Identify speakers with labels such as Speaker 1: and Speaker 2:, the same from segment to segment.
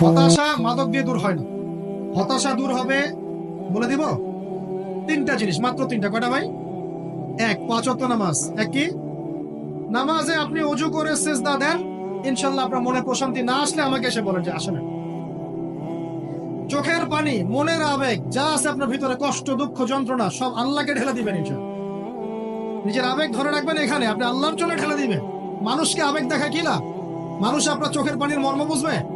Speaker 1: হতাশা মাদক দিয়ে দূর হয় না। হতাশা দূর হবে, বলে দিব, তিনটা জিনিস, মাত্র তিনটা। কয়টা ভাই? এক, পাঁচ নামাজ। এক কি? নামাজে আপনি অজু করে সেজদা দেন, ইনশাল্লাহ আপনার মনে প্রশান্তি না আসলে আমাকে এসে বলেন যে আসে না। চোখের পানি, মনের আবেগ, যা আছে আপনার ভিতরে, কষ্ট, দুঃখ, যন্ত্রণা, সব আল্লাহকে ঢেলে দিবেন নিজের আবেগ ধরে রাখবেন এখানে, আপনি আল্লাহর জন্য ঢেলে দিবেন। মানুষকে আবেগ দেখা কি লাভ? মানুষ আপনার চোখের পানির মর্ম বুঝবে?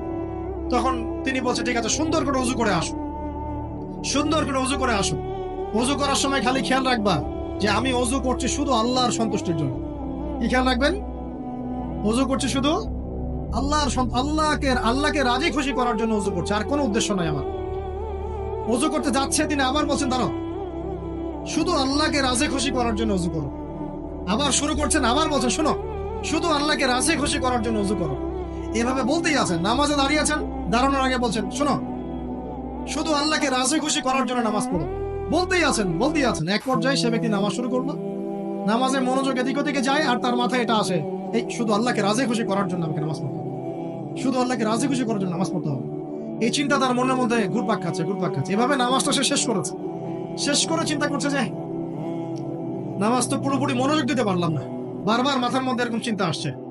Speaker 1: তখন তিনি বলছে, ঠিক আছে, সুন্দর করে উজু করে আসো। সুন্দর করে উজু করে আসো। উজু করার সময় খালি খেয়াল রাখবা যে আমি অজু করছি শুধু আল্লাহর সন্তুষ্টির জন্য। কি খেয়াল রাখবেন? অজু করছি শুধু আল্লাহর আল্লাহকে আল্লাহকে রাজি খুশি করার জন্য অজু করছে, আর কোনো উদ্দেশ্য নাই আমার। অজু করতে যাচ্ছে, তিনি আবার বলছেন, দাঁড়াও। শুধু আল্লাহকে রাজি খুশি করার জন্য অজু করো। আবার শুরু করছেন, আবার বলছেন, শোনো, শুধু আল্লাহকে রাজি খুশি করার জন্য অজু করো। এভাবে বলতেই আছেন, নামাজে দাঁড়িয়ে আছেন, দাঁড়ানোর আগে বলছেন, শোনো, শুধু আল্লাহকে রাজি খুশি করার জন্য নামাজ পড়ো। বলতেই আছেন বলতেই আছেন, এক পর্যায়ে সে ব্যক্তি নামাজ শুরু করল। নামাজে মনোযোগ এদিক ওদিকে যায় আর তার মাথায় এটা আসে, এই শুধু আল্লাহকে রাজি খুশি করার জন্য আমাকে নামাজ পড়তে হবে। শুধু আল্লাহকে রাজি খুশি করার জন্য নামাজ পড়তে হবে। এই চিন্তা তার মনের মধ্যে ঘুরপাক খাচ্ছে ঘুরপাক খাচ্ছে। এভাবে নামাজটা সে শেষ করেছে। শেষ করে চিন্তা করছে যে, নামাজ তো পুরোপুরি মনোযোগ দিতে পারলাম না। বারবার মাথার মধ্যে এরকম চিন্তা আসছে।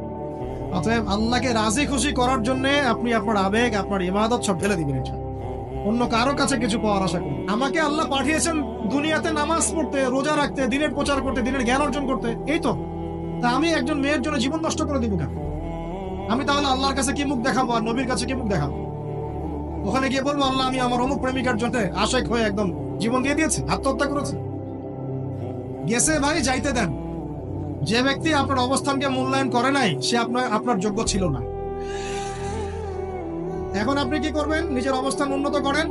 Speaker 1: অতএব আল্লাহকে রাজি খুশি করার জন্য আপনি আপনার আবেগ, আপনার ইবাদত সব ঢেলে দিবেন ইনশাআল্লাহ। অন্য কারও কাছে কিছু পাওয়ার আশা করুন। আমাকে আল্লাহ পাঠিয়েছেন দুনিয়াতে নামাজ পড়তে, রোজা রাখতে, দিনের প্রচার করতে, দিনের জ্ঞান অর্জন করতে। এই তো। তা আমি একজন মেয়ের জন্য জীবন নষ্ট করে দিব কেন? আমি তাহলে আল্লাহর কাছে কি মুখ দেখাবো আর নবীর কাছে কি মুখ দেখাবো? ওখানে গিয়ে বলব, আল্লাহ, আমি আমার অমুক প্রেমিকার জন্য আশেক হয়ে একদম জীবন দিয়ে দিয়েছে, আত্মহত্যা করেছে। গেছে ভাই, যাইতে দেন। যে ব্যক্তি আপনার অবস্থানকে মূল্যায়ন করে নাই, সে আপনার আপনার যোগ্য ছিল না। এখন আপনি কি করবেন? নিজের অবস্থান উন্নত করেন,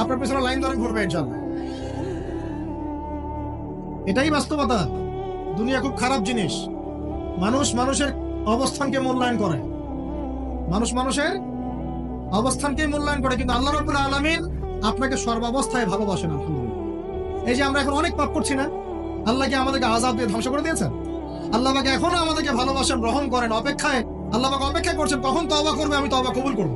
Speaker 1: আপনার পেছনে লাইন ধরে ঘুরবে ইনশাল্লাহ এটাই বাস্তবতা। দুনিয়া খুব খারাপ জিনিস। মানুষ মানুষের অবস্থানকে মূল্যায়ন করে। মানুষ মানুষের অবস্থানকে মূল্যায়ন করে, কিন্তু আল্লাহ রবুল্লা আলমিন আপনাকে সর্বাবস্থায় ভালোবাসেন, আলহামদুলিল্লাহ। এই যে আমরা এখন অনেক পাপ করছি না আল্লাহকে আমাদেরকে আজাদ দিয়ে ধ্বংস করে দিয়েছেন? আল্লাহ পাকে এখনও আমাদেরকে ভালোবাসেন, গ্রহণ করেন, অপেক্ষায়। আল্লাহ পাকে অপেক্ষা করছেন, কখন তওবা করবে, আমি তওবা কবুল করব।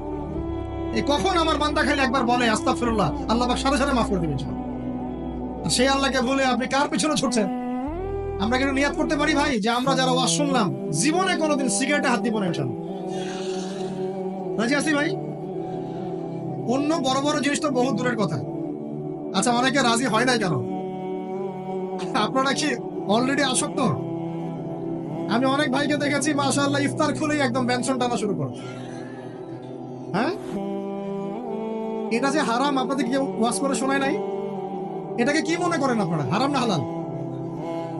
Speaker 1: এই কখন আমার বান্দা খালি একবার বলে, আস্তাগফিরুল্লাহ, আল্লাহ পাক সাথে সাথে মাফ করে দিবেন সেই আল্লাহকে ভুলে আপনি কার পিছনে ছুটছেন? আমরা কিন্তু নিয়াত করতে পারি ভাই? যে আমরা যারা ওয়াজ শুনলাম, জীবনে কোনোদিন সিগারেটে হাত দিব না রাজি আছি ভাই? অন্য বড় বড় জিনিস তো বহু দূরের কথা। আচ্ছা অনেকে রাজি হয় নাই কেন? আপনারা কি অলরেডি আসক্ত? আমি অনেক ভাইকে দেখেছি, মাশাআল্লাহ, ইফতার খুলেই একদম বেনশন টানা শুরু করে। হ্যাঁ? এটা যে হারাম, আপনাদের কেউ ওয়াজ করে শোনায় নাই? এটাকে কি মনে করেন আপনারা? হারাম না হালাল?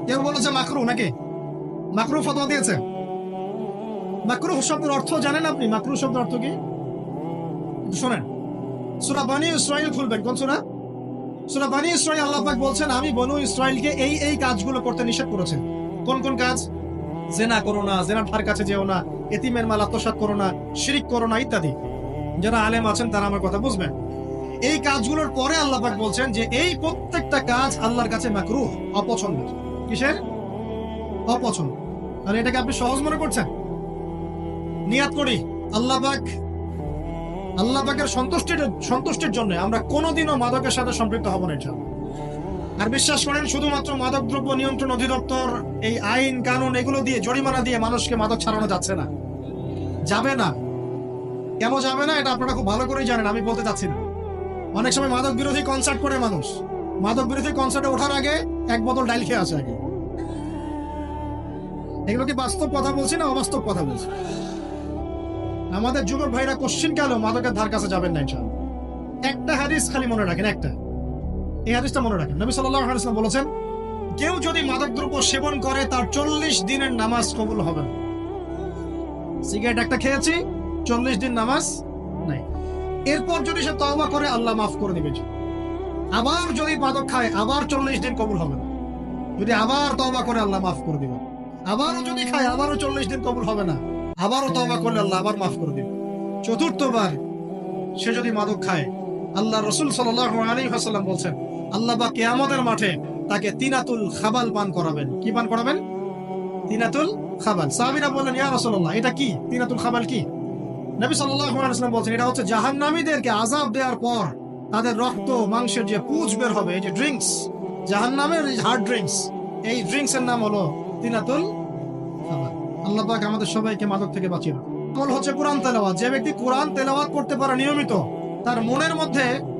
Speaker 1: কেউ বলেছে মাকরু নাকি? মাকরু ফতোয়া দিয়েছে। মাকরু শব্দের অর্থ জানেন আপনি? মাকরু শব্দের অর্থ কি? শোনেন। সুরা বানি ইসরাইল খুলবেন। কোন সুরা? সুরা বানি ইসরাইল আল্লাহ বলছেন, আমি বনু ইসরাইলকে এই এই কাজগুলো করতে নিষেধ করেছেন কোন কোন কাজ? জেনা করো না, জেনার ধার কাছে যেও না, এতিমের মাল আত্মসাৎ করো না, শিরিক করো না, ইত্যাদি। যারা আলেম আছেন তারা আমার কথা বুঝবেন। এই কাজগুলোর পরে আল্লাহ পাক বলছেন যে এই প্রত্যেকটা কাজ আল্লাহর কাছে মাকরুহ, অপছন্দের। কিসের? অপছন্দ। আর এটাকে আপনি সহজ মনে করছেন? নিয়াত করি। আল্লাহ পাক, আল্লাহ পাকের সন্তুষ্টির সন্তুষ্টির জন্য আমরা কোনোদিনও মাদকের সাথে সম্পৃক্ত হব না, ইনশাআল্লাহ। আর বিশ্বাস করেন, শুধুমাত্র মাদক দ্রব্য নিয়ন্ত্রণ অধিদপ্তর, এই আইন, কানুন, এগুলো দিয়ে, জরিমানা দিয়ে মানুষকে মাদক ছাড়ানো যাচ্ছে না। যাবে না। কেন যাবে না, এটা আপনারা খুব ভালো করেই জানেন, আমি বলতে চাচ্ছি না। অনেক সময় মাদক বিরোধী কনসার্ট করে মানুষ। মাদক বিরোধী কনসার্টে ওঠার আগে এক বোতল ডাইল খেয়ে আসে আগে। এগুলো কি বাস্তব কথা বলছি না অবাস্তব কথা বলছি? আমাদের যুবক ভাইরা কোশ্চিন কালেও মাদকের ধার কাছে যাবেন না একটা হাদিস খালি মনে রাখেন, একটা। এই হাদিসটা মনে রাখেন। নবী সাল্লাল্লাহু আলাইহি ওয়াসাল্লাম বলেছেন, কেউ যদি মাদকদ্রব্য সেবন করে, তার চল্লিশ দিনের নামাজ কবুল হবে না। সিগারেট একটা খেয়েছি, চল্লিশ দিন নামাজ নাই। এরপর যদি সে তওবা করে, আল্লাহ মাফ করে দিবে আবার যদি মাদক খায়, আবার চল্লিশ দিন কবুল হবে না। যদি আবার তওবা করে, আল্লাহ মাফ করে দিবে। আবারও যদি খায়, আবারও চল্লিশ দিন কবুল হবে না। আবারও তওবা করলে, আল্লাহ আবার মাফ করে দিবে। চতুর্থবার সে যদি মাদক খায়, আল্লাহ রসুল সাল্লাল্লাহু আলাইহি ওয়াসাল্লাম বলছেন আল্লাহ বা কিয়ামতের মাঠে তাকে তিনাতুল খাবাল পান করাবেন। কি পান করাবেন? তিনাতুল খাবাল। সাহাবীরা বললেন, ইয়া রাসূলুল্লাহ, এটা কি? তিনাতুল খাবাল কি? নবী সাল্লাল্লাহু আলাইহি ওয়াসাল্লাম বলছেন, এটা হচ্ছে জাহান্নামীদেরকে আযাব দেওয়ার পর তাদের রক্ত, মাংসের যে পুজ বের হবে, এই যে ড্রিঙ্কস জাহান্নামের হার্ড ড্রিঙ্কস এই ড্রিঙ্কস এর নাম হলো তিনাতুল খাবাল। আল্লাহ পাক আমাদের সবাইকে মাদক থেকে বাঁচিয়ে রাখুন। হচ্ছে কোরআন তেলাওয়াত। যে ব্যক্তি কোরআন তেলাওয়াত করতে পারে নিয়মিত, তার মনের মধ্যে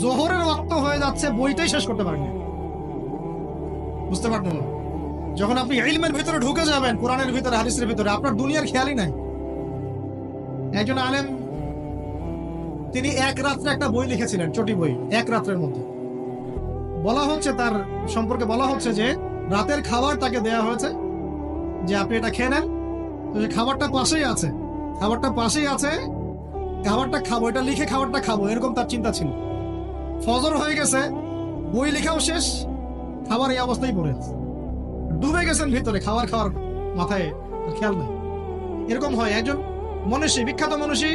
Speaker 1: জোহরের ওয়াক্ত হয়ে যাচ্ছে, বইটাই শেষ করতে পারেননি বুঝতে পারবেন না যখন আপনি ইলমের ভিতরে ঢুকে যাবেন, কোরআনের ভিতরে, হাদিসের ভিতরে, আপনার দুনিয়ার খেয়ালই নাই। একজন আলেম, তিনি এক রাত্রে একটা বই লিখেছিলেন, চটি বই, এক রাত্রের মধ্যে। বলা হচ্ছে তার সম্পর্কে বলা হচ্ছে যে, রাতের খাবার তাকে দেয়া হয়েছে, যে আপনি এটা খেয়ে নেন। তো সে খাবারটা পাশেই আছে, খাবারটা পাশেই আছে, খাবারটা খাব, এটা লিখে খাবারটা খাব, এরকম তার চিন্তা ছিল। ফজর হয়ে গেছে, বই লেখাও শেষ, খাবার এই অবস্থায় পড়ে আছে। ডুবে গেছেন ভিতরে, খাবার খাওয়ার মাথায় খেয়াল নেই। এরকম হয়, একজন মনীষী, বিখ্যাত মনীষী,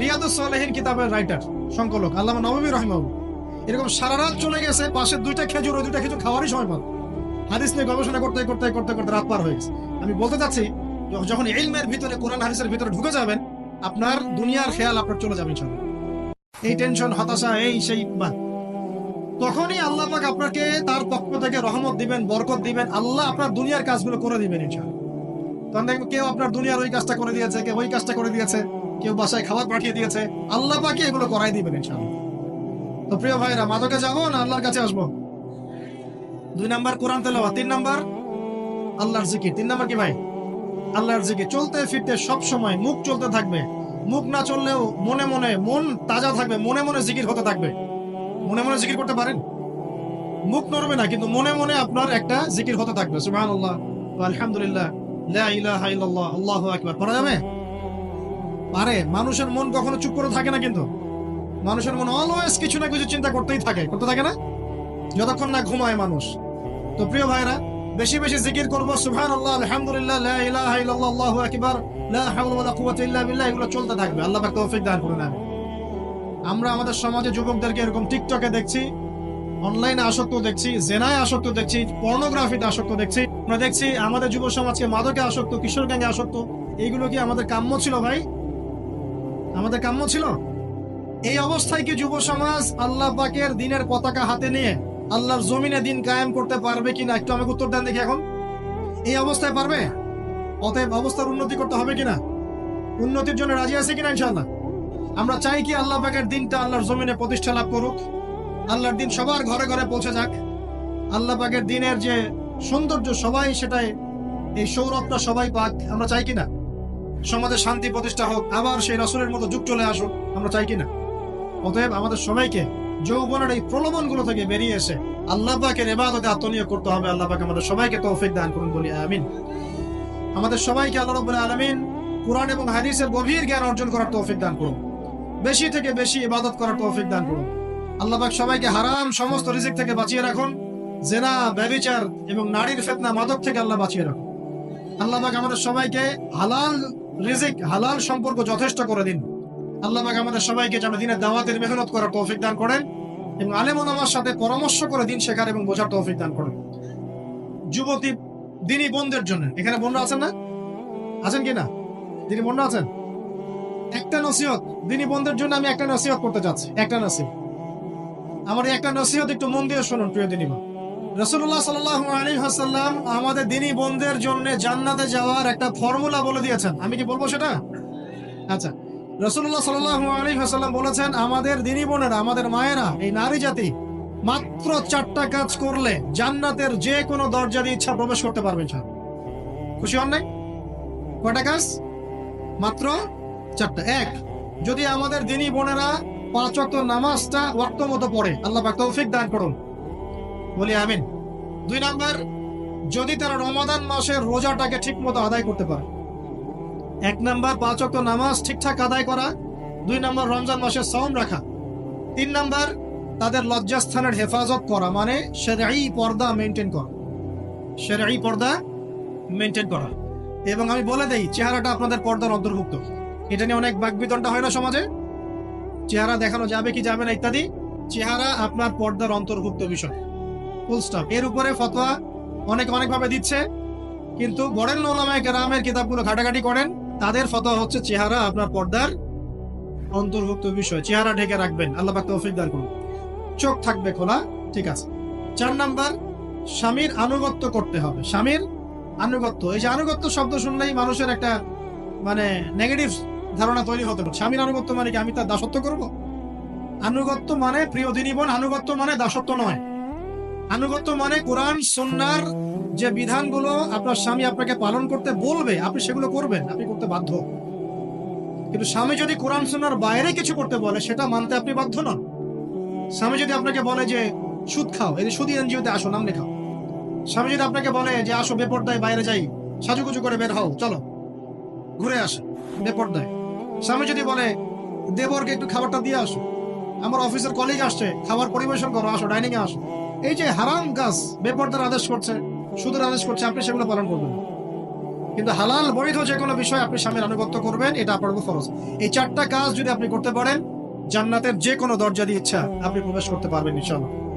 Speaker 1: রিয়াদুস সালেহীন কিতাবের রাইটার সংকলক, আল্লামা নবমী রহমাবু এরকম সারা রাত চলে গেছে পাশের দুইটা খেজুর, ওই দুইটা খেজুর খাওয়ারই সময় পান। হাদিস নিয়ে গবেষণা করতে করতে করতে করতে রাত পার হয়ে গেছে। আমি বলতে চাচ্ছি যখন ইলমের ভিতরে, কোরআন হাদিসের ভিতরে ঢুকে যাবেন, আপনার দুনিয়ার খেয়াল আপনার চলে যাবে, ইনশাআল্লাহ। এই টেনশন, হতাশা, এই সেই তখনই আল্লাহ পাক আপনাকে তার পক্ষ থেকে রহমত দিবেন, বরকত দিবেন। আল্লাহ আপনার দুনিয়ার কাজগুলো করে দিবেন, ইনশাআল্লাহ। তখন দেখবেন কেউ আপনার দুনিয়ার ওই কাজটা করে দিয়েছে, কেউ ওই কাজটা করে দিয়েছে, কেউ বাসায় খাবার পাঠিয়ে দিয়েছে। আল্লাহ পাকে এগুলো করাই দিবেন, ইনশাআল্লাহ। তো প্রিয় ভাইরা মাদকে যাব না আল্লাহর কাছে আসব? দুই নাম্বার কোরআন তেলাওয়া তিন নাম্বার আল্লাহর জিকির। তিন নাম্বার কি ভাই? আল্লাহর জিকির। চলতে ফিরতে সব সময় মুখ চলতে থাকবে। মুখ না চললেও মনে মনে, মন তাজা থাকবে, মনে মনে জিকির হতে থাকবে। মনে মনে জিকির করতে পারেন? মুখ নড়বে না, কিন্তু মনে মনে আপনার একটা জিকির হতে থাকবে। ওয়া আলহামদুলিল্লাহ আল্লাহু আকবার। যাবে? পারে। মানুষের মন কখনো চুপ করে থাকে না কিন্তু। মানুষের মন অলওয়েজ কিছু না কিছু চিন্তা করতেই থাকে। করতে থাকে না? যতক্ষণ না ঘুমায় মানুষ। তো প্রিয় ভাইরা, বেশি বেশি জিকির করব। সুবহানাল্লাহ, আলহামদুলিল্লাহ, লা ইলাহা ইল্লাল্লাহ আকবার। লা এগুলো চলতে থাকবে। আল্লাহ পাক তৌফিক দান করুন, আমিন। আমরা আমাদের সমাজে যুবকদেরকে এরকম টিকটকে দেখছি, অনলাইনে আসক্ত দেখছি, জেনায় আসক্ত দেখছি, পর্নোগ্রাফিতে আসক্ত দেখছি। আমরা দেখছি আমাদের যুব সমাজকে মাদকে আসক্ত, কিশোর গ্যাংয়ে আসক্ত। এইগুলো কি আমাদের কাম্য ছিল ভাই? আমাদের কাম্য ছিল? এই অবস্থায় কি যুব সমাজ আল্লাহ পাকের দিনের পতাকা হাতে নিয়ে আল্লাহর জমিনে দিন কায়েম করতে পারবে কিনা একটু আমাকে উত্তর দেন দেখি এখন। এই অবস্থায় পারবে? অতএব অবস্থার উন্নতি করতে হবে কিনা? উন্নতির জন্য রাজি আছে কিনা ইনশাল্লাহ আমরা চাই কি আল্লাহ পাকের দিনটা আল্লাহর জমিনে প্রতিষ্ঠা লাভ করুক। আল্লাহর দিন সবার ঘরে ঘরে পৌঁছে যাক। আল্লাহ পাকের দিনের যে সৌন্দর্য সবাই সেটাই, এই সৌরভটা সবাই পাক, আমরা চাই কিনা? সমাজে শান্তি প্রতিষ্ঠা হোক, আবার সেই রসুলের মতো যুগ চলে আসুক, আমরা চাই কিনা? অতএব আমাদের সবাইকে যৌবনের এই প্রলোভনগুলো থেকে বেরিয়ে এসে আল্লাহ পাকের এবাদতে আত্মনিয়োগ করতে হবে। আল্লাহ পাক আমাদের সবাইকে তৌফিক দান করুন, বলি আমিন। আমাদের সবাইকে আল্লাহ রব্বুল আলামিন কোরআন এবং হাদিসের গভীর জ্ঞান অর্জন করার তৌফিক দান করুন। বেশি থেকে বেশি ইবাদত করার তৌফিক দান করুন। আল্লাহ পাক সবাইকে হারাম সমস্ত রিজিক থেকে বাঁচিয়ে রাখুন। জেনা, ব্যভিচার এবং নারীর ফেতনা মাদক থেকে আল্লাহ বাঁচিয়ে রাখুন। আল্লাহ পাক আমাদের সবাইকে হালাল রিজিক, হালাল সম্পর্ক যথেষ্ট করে দিন। আল্লাহ পাক আমাদের সবাইকে যেন দিনের দাওয়াতের মেহনত করার তৌফিক দান করেন এবং আলেম ওলামার সাথে পরামর্শ করে দিন শেখার এবং বোঝার তৌফিক দান করেন। যুবতী দিনী বোনদের জন্য। এখানে বোনরা আছেন না? আছেন কি না? দিনী বোনরা আছেন? একটা নসিহত। দিনী বোনদের জন্য আমি একটা নসিহত করতে চাচ্ছি। একটা নসিহত। আমার একটা নসিহত একটু মন দিয়ে শুনুন, প্রিয় দিনী বোন। রসুল্লাহ সাল্লাহ আলী হাসাল্লাম আমাদের দিনী বোনদের জন্য জান্নাতে যাওয়ার একটা ফর্মুলা বলে দিয়েছেন। আমি কি বলব সেটা? আচ্ছা। রসুল্লাহ সাল্লাহ আলী হাসাল্লাম বলেছেন, আমাদের দিনী বোনেরা, আমাদের মায়েরা, এই নারী জাতি মাত্র চারটা কাজ করলে জান্নাতের যে কোনো দরজা দিয়ে ইচ্ছা প্রবেশ করতে পারবেন স্যার খুশি হন নাই? কয়টা কাজ? মাত্র চারটা। এক, যদি আমাদের দিনী বোনেরা পাঁচ ওয়াক্ত নামাজটা ওয়াক্ত মতো পড়ে, আল্লাহ তৌফিক দান করুন। বলি আমিন। দুই নাম্বার, যদি তারা রমাদান মাসের রোজাটাকে ঠিক মতো আদায় করতে পারে। এক নাম্বার পাঁচ ওয়াক্ত নামাজ ঠিকঠাক আদায় করা। দুই নাম্বার, রমজান মাসের সওম রাখা। তিন নাম্বার তাদের লজ্জাস্থানের হেফাজত করা মানে সেরাই পর্দা মেনটেন করা। সেরাই পর্দা মেনটেন করা। এবং আমি বলে দেই, চেহারাটা আপনাদের পর্দার অন্তর্ভুক্ত। এটা নিয়ে অনেক বাকবিতণ্ডা হয় না সমাজে? চেহারা দেখানো যাবে কি যাবে না ইত্যাদি? চেহারা আপনার পর্দার অন্তর্ভুক্ত বিষয়। ফুল স্টপ এর উপরে ফতোয়া অনেক অনেকভাবে দিচ্ছে। কিন্তু বড়েন ওলামায় কেরামের কিতাবগুলো ঘাটাঘাটি করেন। তাদের ফতোয়া হচ্ছে, চেহারা আপনার পর্দার অন্তর্ভুক্ত বিষয়। চেহারা ঢেকে রাখবেন। আল্লাহ তৌফিক দান করুন। চোখ থাকবে খোলা, ঠিক আছে। চার নাম্বার, স্বামীর আনুগত্য করতে হবে। স্বামীর আনুগত্য, এই যে আনুগত্য শব্দ শুনলেই মানুষের একটা মানে নেগেটিভ ধারণা তৈরি হতে পারে। স্বামীর আনুগত্য মানে কি? আমি তার দাসত্ব করব? আনুগত্য মানে প্রিয় দিনী বোন আনুগত্য মানে দাসত্ব নয়। আনুগত্য মানে কোরআন সন্ন্যার যে বিধানগুলো আপনার স্বামী আপনাকে পালন করতে বলবে, আপনি সেগুলো করবেন, আপনি করতে বাধ্য। কিন্তু স্বামী যদি কোরআন সন্ন্যার বাইরে কিছু করতে বলে, সেটা মানতে আপনি বাধ্য নন। স্বামী যদি আপনাকে বলে যে, সুদ খাও, এই সুদি এনজিওতে আসো, নাম লেখাও। স্বামী যদি আপনাকে বলে যে, আসো বেপর্দায় বাইরে যাই, সাজুগুজু করে বের হও, চলো, ঘুরে আসে, বেপর্দায়। স্বামী যদি বলে, দেবরকে একটু খাবারটা দিয়ে আসো, আমার অফিসের কলিগ আসছে, খাবার পরিবেশন করো, আসো ডাইনিং এ আসো। এই যে হারাম কাজ, বেপর্দার আদেশ করছে, সুদের আদেশ করছে, আপনি সেগুলো পালন করবেন কিন্তু হালাল বৈধ যে কোনো বিষয় আপনি স্বামীর আনুগত্য করবেন, এটা আপনার ফরজ। এই চারটা কাজ যদি আপনি করতে পারেন জান্নাতের যে কোনো দরজা দিয়ে ইচ্ছা আপনি প্রবেশ করতে পারবেন ইনশাআল্লাহ।